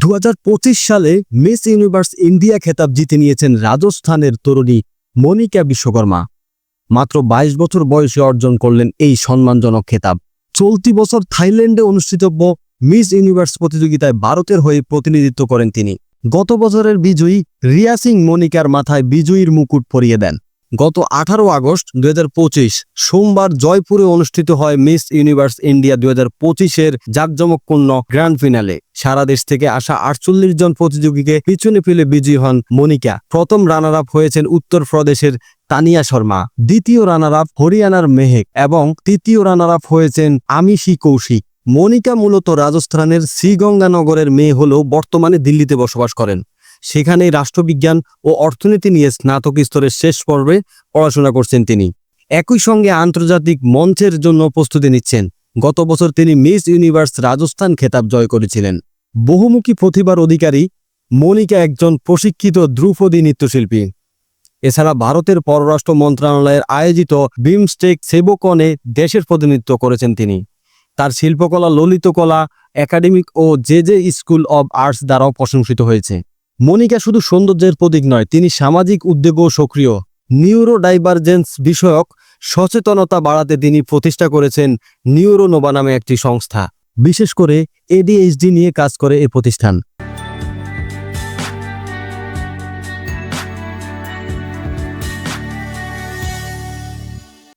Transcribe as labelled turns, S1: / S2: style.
S1: দু হাজার পঁচিশ সালে মিস ইউনিভার্স ইন্ডিয়া খেতাব জিতে নিয়েছেন রাজস্থানের তরুণী মনিকা বিশ্বকর্মা। মাত্র ২২ বছর বয়সে অর্জন করলেন এই সম্মানজনক খেতাব। চলতি বছর থাইল্যান্ডে অনুষ্ঠিতব্য মিস ইউনিভার্স প্রতিযোগিতায় ভারতের হয়ে প্রতিনিধিত্ব করেন তিনি। গত বছরের বিজয়ী রিয়া সিং মনিকার মাথায় বিজয়ীর মুকুট পরিয়ে দেন। গত আঠারো আগস্ট দু হাজার পঁচিশ সোমবার জয়পুরে অনুষ্ঠিত হয় মিস ইউনিভার্স ইন্ডিয়া দু হাজার পঁচিশের জাঁকজমকপূর্ণ গ্র্যান্ড ফিনালে। সারা দেশ থেকে আসা আটচল্লিশ জন প্রতিযোগীকে পিছনে ফেলে বিজয়ী হন মনিকা। প্রথম রানার আপ হয়েছেন উত্তরপ্রদেশের তানিয়া শর্মা, দ্বিতীয় রানার আপ হরিয়ানার মেহেক এবং তৃতীয় রানার আপ হয়েছেন আমিষি কৌশিক। মনিকা মূলত রাজস্থানের শ্রীগঙ্গানগরের মেয়ে হলেও বর্তমানে দিল্লিতে বসবাস করেন। সেখানেই রাষ্ট্রবিজ্ঞান ও অর্থনীতি নিয়ে স্নাতক স্তরের শেষ পর্বে পড়াশোনা করছেন তিনি। একই সঙ্গে আন্তর্জাতিক মঞ্চের জন্য প্রস্তুতি নিচ্ছেন। গত বছর তিনি মিস ইউনিভার্স রাজস্থান খেতাব জয় করেছিলেন। বহুমুখী প্রতিভার অধিকারী মনিকা একজন প্রশিক্ষিত ধ্রুপদী নৃত্যশিল্পী। এছাড়া ভারতের পররাষ্ট্র মন্ত্রণালয়ের আয়োজিত বিমস্টেক সেবকনে দেশের প্রতিনিধিত্ব করেছেন তিনি। তার শিল্পকলা, ললিতকলা, academic O J J school of arts দ্বারাও প্রশংসিত হয়েছে। মনিকা শুধু সৌন্দর্যের প্রতীক নয়, তিনি সামাজিক উদ্যোগও সক্রিয়। নিউরো ডাইভারজেন্স বিষয়ক সচেতনতা বাড়াতে তিনি প্রতিষ্ঠা করেছেন নিউরো নোবা নামে একটি সংস্থা। বিশেষ করে এডিএইচডি নিয়ে কাজ করে এ প্রতিষ্ঠান।